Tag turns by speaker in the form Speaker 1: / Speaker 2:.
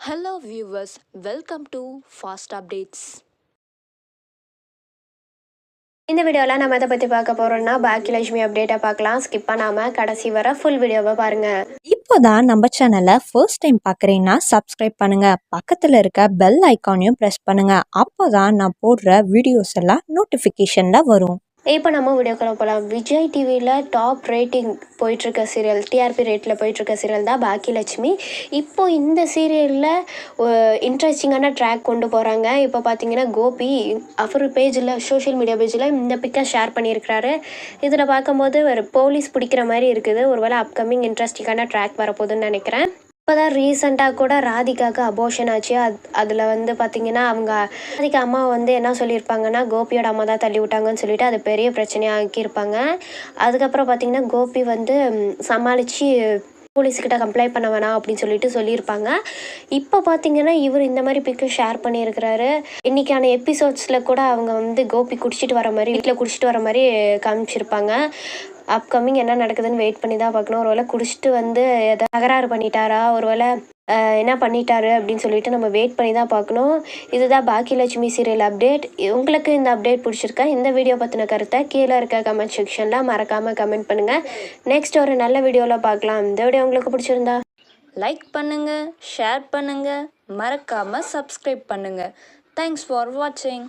Speaker 1: Hello viewers, welcome to Fast Updates.
Speaker 2: இந்த வீடியோவில் நம்ம எதை பற்றி பார்க்க போகிறோம்னா பாக்கியலட்சுமி அப்டேட்டை பார்க்கலாம். ஸ்கிப் பண்ணாமல் கடைசி வர ஃபுல் வீடியோவை பாருங்கள்
Speaker 3: இப்போதான் நம்ம சேனலை ஃபர்ஸ்ட் டைம் பார்க்குறீங்கன்னா சப்ஸ்கிரைப் பண்ணுங்க. பக்கத்தில் இருக்க பெல் ஐக்கானையும் ப்ரெஸ் பண்ணுங்க. அப்போதான் நான் போடுற வீடியோஸ் எல்லாம் நோட்டிஃபிகேஷனில் வரும்.
Speaker 2: இப்போ நம்ம வீடியோக்குள்ள போகலாம் விஜய் டிவியில் டாப் ரேட்டிங் போயிட்டுருக்க சீரியல் டிஆர்பி ரேட்டில் போயிட்டுருக்க சீரியல் தான் பாக்கியலட்சுமி. இப்போ இந்த சீரியலில் இன்ட்ரெஸ்டிங்கான ட்ராக் கொண்டு போகிறாங்க இப்போ பார்த்தீங்கன்னா கோபி அவர் பேஜில் சோஷியல் மீடியா பேஜில் இந்த பிக்கை ஷேர் பண்ணியிருக்கிறாரு. இதில் பார்க்கும்போது ஒரு போலீஸ் பிடிக்கிற மாதிரி இருக்குது. ஒருவேளை அப்கமிங் இன்ட்ரெஸ்டிங்கான ட்ராக் வரப்போகுதுன்னு நினைக்கிறேன். இப்போ தான் ரீசெண்டாக கூட ராதிகாவுக்கு அபோஷன் ஆச்சு. அது அதில் வந்து பார்த்திங்கன்னா அவங்க ராதிகா அம்மா வந்து என்ன சொல்லியிருப்பாங்கன்னா கோபியோட அம்மா தான் தள்ளி விட்டாங்கன்னு சொல்லிட்டு அது பெரிய பிரச்சனையாக ஆக்கியிருப்பாங்க அதுக்கப்புறம் பார்த்திங்கன்னா கோபி வந்து சமாளித்து போலீஸ்கிட்ட கம்ப்ளைண்ட் பண்ண வேணாம் அப்படின்னு சொல்லிட்டு சொல்லியிருப்பாங்க. இப்போ பார்த்தீங்கன்னா இவர் இந்த மாதிரி பிக்கு ஷேர் பண்ணியிருக்கிறாரு. இன்றைக்கான எபிசோட்ஸில் கூட அவங்க வந்து கோபி குடிச்சிட்டு வர மாதிரி வீட்டில் குடிச்சிட்டு வர மாதிரி காமிச்சிருப்பாங்க. அப்கமிங் என்ன நடக்குதுன்னு வெயிட் பண்ணி தான் பார்க்கணும். ஒருவேளை குடிச்சிட்டு வந்து எதாவது தகராறு பண்ணிட்டாரா? ஒருவேளை என்ன பண்ணிட்டாரு அப்படின்னு சொல்லிட்டு நம்ம வெயிட் பண்ணி தான் பார்க்கணும். இதுதான் பாக்கியலட்சுமி சீரியல் அப்டேட் உங்களுக்கு இந்த அப்டேட் பிடிச்சிருக்கா? இந்த வீடியோ பற்றின கருத்தை கீழே இருக்க கமெண்ட் செக்ஷனில் மறக்காமல் கமெண்ட் பண்ணுங்கள் நெக்ஸ்ட் ஒரு நல்ல வீடியோவில் பார்க்கலாம். இந்த வீடியோ உங்களுக்கு பிடிச்சிருந்தா
Speaker 1: லைக் பண்ணுங்கள் ஷேர் பண்ணுங்கள் மறக்காமல் சப்ஸ்கிரைப் பண்ணுங்கள் தேங்க்ஸ் ஃபார் வாட்சிங்